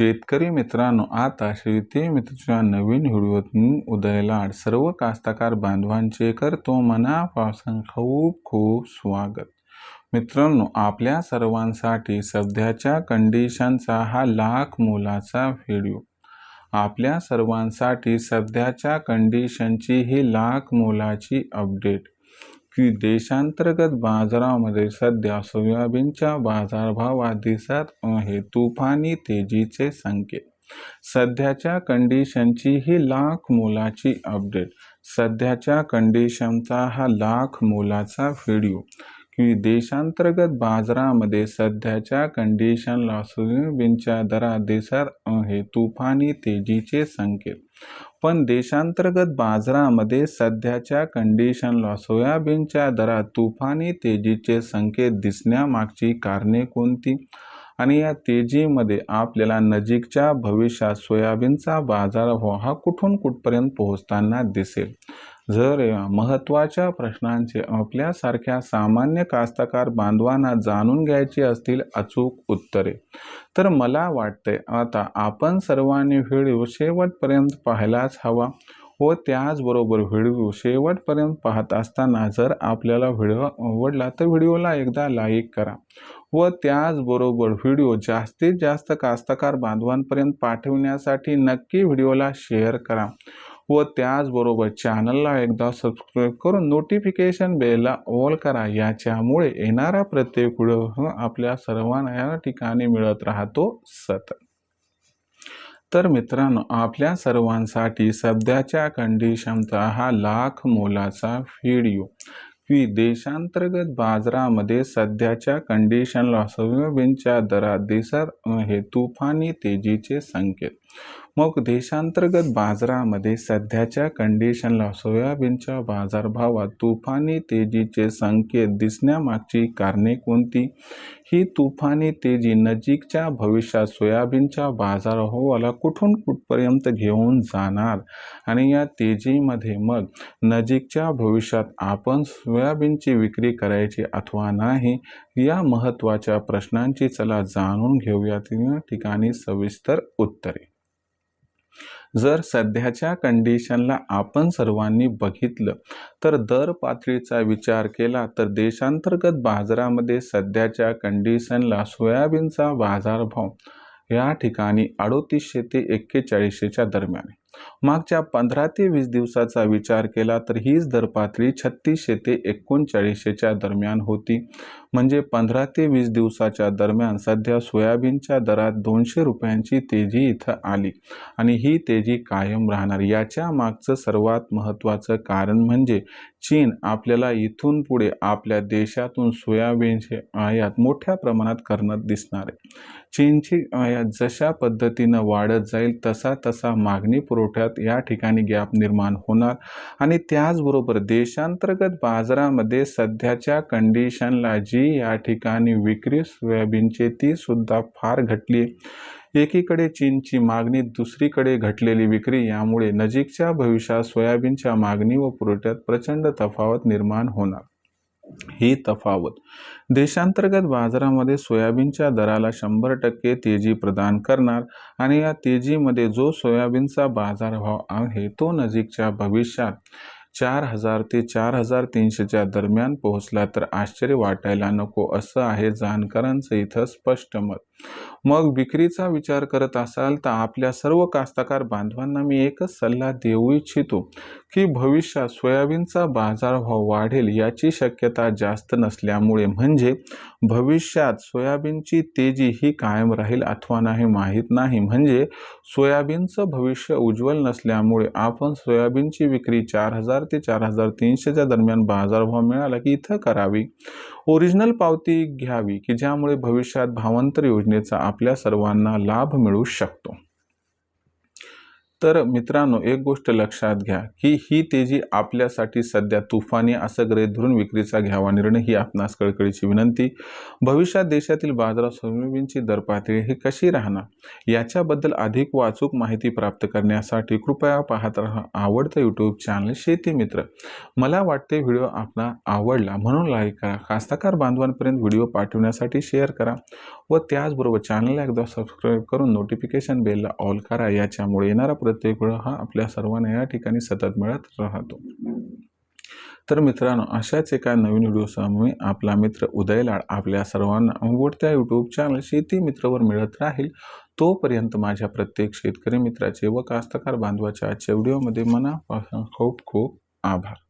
शेतकरी मित्रांनो आता शेती मित्रच्या नवीन व्हिडिओतून उदयलाड सर्व कास्तकार बांधवांचे करतो मनापासून खूप खूप स्वागत. मित्रांनो आपल्या सर्वांसाठी सध्याच्या कंडिशनचा हा लाख मोलाचा व्हिडिओ. आपल्या सर्वांसाठी सध्याच्या कंडिशनची ही लाख मोलाची अपडेट की देशांतर्गत बाजारामध्ये सध्या सोयाबीनच्या बाजारभावात दिसत आहे. तुफानी तेजीचे संकेत. सध्याच्या कंडिशनची ही लाख मोलाची अपडेट सध्याच्या कंडिशनचा हा लाख मोलाचा व्हिडिओ की देशांतर्गत बाजारामध्ये सध्याच्या कंडिशनला सोयाबीनच्या दरात दिसत आहे. तुफानी तेजीचे संकेत. पण देशांतर्गत बाजारामध्ये सध्याच्या कंडिशनला सोयाबीनच्या दरात तुफानी तेजीचे संकेत दिसण्यामागची कारणे कोणती? आणि या तेजीमध्ये आपल्याला नजीकच्या भविष्यात सोयाबीनचा बाजारभाव हा कुठून कुठपर्यंत पोहोचताना दिसेल? जर या महत्त्वाच्या प्रश्नांचे आपल्यासारख्या सामान्य कास्तकार बांधवांना जाणून घ्यायची असतील अचूक उत्तरे. तर मला वाटते आता आपण सर्वांनी व्हिडिओ शेवटपर्यंत पाहायलाच हवा व त्याचबरोबर व्हिडिओ शेवटपर्यंत पाहत असताना जर आपल्याला व्हिडिओ आवडला तर व्हिडिओला एकदा लाईक करा व त्याचबरोबर व्हिडिओ जास्तीत जास्त कास्तकार बांधवांपर्यंत पाठवण्यासाठी नक्की व्हिडिओला शेअर करा. व त्याचबरोबर चॅनलला एकदा सबस्क्राईब करून नोटिफिकेशन बेलला ऑल करा. याच्यामुळे येणारा प्रत्येक व्हिडिओ आपल्या सर्वांना या ठिकाणी मिळत राहतो सतत. तर मित्रांनो आपल्या सर्वांसाठी सध्याच्या कंडिशनचा हा लाख मोलाचा व्हिडिओ की देशांतर्गत बाजारामध्ये सध्याच्या कंडिशनला सोयाबीनच्या दरात दिसत आहे. तुफानी तेजीचे संकेत. मग देशांतर्गत बाजारामध्ये सध्याच्या कंडिशनला सोयाबीनच्या बाजारभावात तुफानी तेजीचे संकेत दिसण्यामागची कारणे कोणती? ही तुफानी तेजी नजीकच्या भविष्यात सोयाबीनच्या बाजारभावाला कुठून कुठपर्यंत घेऊन जाणार? आणि या तेजीमध्ये मग नजीकच्या भविष्यात आपण सोयाबीनची विक्री करायची अथवा नाही या महत्त्वाच्या प्रश्नांची चला जाणून घेऊयात. या ठिकाणी सविस्तर उत्तरे. जर सध्याच्या कंडिशनला आपण सर्वांनी बघितलं तर दर पातळीचा विचार केला तर देशांतर्गत बाजारामध्ये सध्याच्या कंडिशनला सोयाबीनचा बाजारभाव या ठिकाणी अडोतीसशे ते एक्केचाळीसशेच्या दरम्यान मागच्या पंधरा ते वीस दिवसाचा विचार केला तर हीच दर पातळी छत्तीसशे ते एकोणचाळीसशेच्या दरम्यान होती. म्हणजे पंधरा ते वीस दिवसाच्या दरम्यान सध्या सोयाबीनच्या दरात दोनशे रुपयांची तेजी इथं आली आणि ही तेजी कायम राहणार. याच्या मागचं सर्वात महत्त्वाचं कारण म्हणजे चीन आपल्याला इथून पुढे आपल्या देशातून सोयाबीनचे आयात मोठ्या प्रमाणात करणं दिसणार आहे. चीनची आयात जशा पद्धतीनं वाढत जाईल तसा तसा मागणी पुरवठा पुरवठ्यात या ठिकाणी गॅप निर्माण होणार? आणि त्याचबरोबर देशांतर्गत बाजारामध्ये सध्याच्या कंडिशनला जी या ठिकाणी विक्री सोयाबीनचे ती सुद्धा फार घटली एकीकडे चीनची मागणी दुसरीकडे घटलेली विक्री यामुळे नजीकच्या भविष्यात सोयाबीनच्या मागणी व पुरवठ्यात प्रचंड तफावत निर्माण होणार. ही तफावत. देशांतर्गत बाजारामध्ये सोयाबीनच्या दराला शंभर टक्के तेजी प्रदान करणार आणि या तेजीमध्ये जो सोयाबीनचा बाजारभाव आहे तो नजीकच्या भविष्यात चार हजार ते चार हजार तीनशेच्या दरम्यान पोहोचला तर आश्चर्य वाटायला नको असं आहे जाणकारांचं इथं स्पष्ट मत. मग विक्रीचा विचार करत असाल तर आपल्या सर्व कास्तकार बांधवांना मी एकच सल्ला देऊ इच्छितो की भविष्यात सोयाबीनचा बाजारभाव वाढेल याची शक्यता जास्त नसल्यामुळे म्हणजे भविष्यात सोयाबीनची तेजी ही कायम राहील अथवा नाही माहीत नाही. म्हणजे सोयाबीनचं भविष्य उज्ज्वल नसल्यामुळे आपण सोयाबीनची विक्री चार हजार ते चार हजार तीनशेच्या दरम्यान बाजारभाव मिळाला की इथं करावी. ओरिजिनल पावती घ्यावी की ज्यामुळे भविष्यात भावांतर योजनेचा आपल्या सर्वांना लाभ मिळू शकतो. तर मित्रांनो एक गोष्ट लक्षात घ्या की ही तेजी आपल्यासाठी सध्या तुफानी असं गृहीत धरून विक्रीचा घ्यावा निर्णय ही आपणास कळकळीची विनंती. भविष्यात देशातील बाजारात सोयाबीनची दर पातळी ही कशी राहणार? याच्याबद्दल अधिक वाचूक माहिती प्राप्त करण्यासाठी कृपया पाहत राहा आवडतं यूट्यूब चॅनल शेती मित्र. मला वाटते व्हिडिओ आपला आवडला म्हणून लाईक करा. कास्तकार बांधवांपर्यंत व्हिडिओ पाठवण्यासाठी शेअर करा. व त्याचबरोबर चॅनलला एकदा सबस्क्राईब करून नोटिफिकेशन बेलला ऑल करा. याच्यामुळे येणारा प्रत्येक वेळ हा आपल्या सर्वांना या ठिकाणी सतत मिळत राहतो. तर मित्रांनो अशाच एका नवीन व्हिडिओसह मी आपला मित्र उदय लाड आपल्या सर्वांना आवडत्या यूट्यूब चॅनल शेती मित्रवर मिळत राहील. तोपर्यंत माझ्या प्रत्येक शेतकरी मित्राचे व कास्तकार बांधवाच्या आजच्या व्हिडिओमध्ये मनापासून खूप खूप आभार.